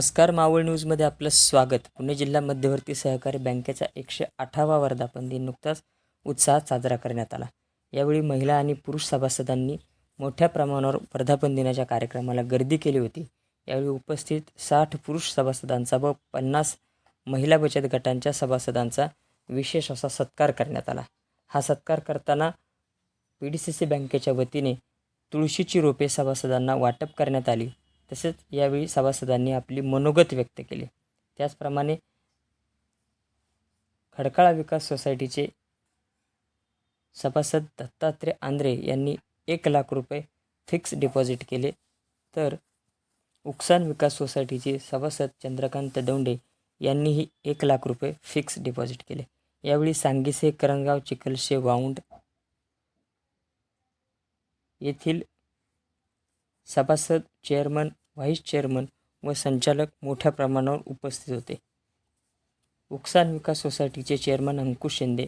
नमस्कार मावळ न्यूजमध्ये आपलं स्वागत. पुणे जिल्हा मध्यवर्ती सहकारी बँकेचा एकशे आठावा वर्धापन दिन नुकताच उत्साहात साजरा करण्यात आला. यावेळी महिला आणि पुरुष सभासदांनी मोठ्या प्रमाणावर वर्धापन दिनाच्या कार्यक्रमाला गर्दी केली होती. यावेळी उपस्थित साठ पुरुष सभासदांचा व पन्नास महिला बचत गटांच्या सभासदांचा विशेष असा सत्कार करण्यात आला. हा सत्कार करताना पी डी सी सी बँकेच्या वतीने तुळशीची रोपे सभासदांना वाटप करण्यात आली. तसेच यावेळी सभासदांनी आपली मनोगत व्यक्त केले. त्याचप्रमाणे खडकाळा विकास सोसायटीचे सभासद दत्तात्रय आंद्रे यांनी एक लाख रुपये फिक्स डिपॉझिट केले. तर उकसान विकास सोसायटीचे सभासद चंद्रकांत दौंडे यांनीही एक लाख रुपये फिक्स डिपॉझिट केले. यावेळी सांगीसे करंगाव चिखलशे वाऊंड येथील सभासद चेअरमन व्हाईस चेअरमन व संचालक मोठ्या प्रमाणावर उपस्थित होते. उकसान विकास सोसायटीचे चेअरमन अंकुश शिंदे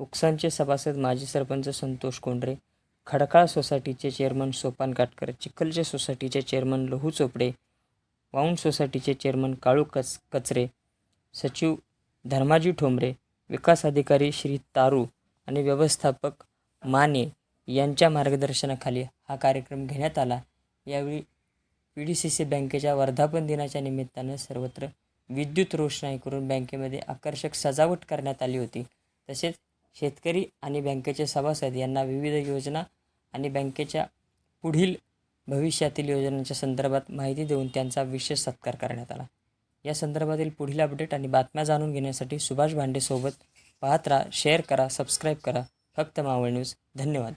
उकसानचे सभासद माजी सरपंच संतोष कोंडरे खडकाळ सोसायटीचे चेअरमन सोपान काटकर चिखलचे सोसायटीचे चेअरमन लहू चोपडे वाऊंड सोसायटीचे चेअरमन काळू कच कचरे सचिव धर्माजी ठोंबरे विकास अधिकारी श्री तारू आणि व्यवस्थापक माने यांच्या मार्गदर्शनाखाली हा कार्यक्रम घेण्यात आला. यावेळी पी डी सी सी बँकेच्या वर्धापन दिनाच्या निमित्तानं सर्वत्र विद्युत रोषणाई करून बँकेमध्ये आकर्षक सजावट करण्यात आली होती. तसेच शेतकरी आणि बँकेचे सभासद यांना विविध योजना आणि बँकेच्या पुढील भविष्यातील योजनांच्या संदर्भात माहिती देऊन त्यांचा विशेष सत्कार करण्यात आला. या संदर्भातील पुढील अपडेट आणि बातम्या जाणून घेण्यासाठी सुभाष भांडेसोबत पाहत राहा शेअर करा सबस्क्राईब करा. फक्त मावळ न्यूज. धन्यवाद.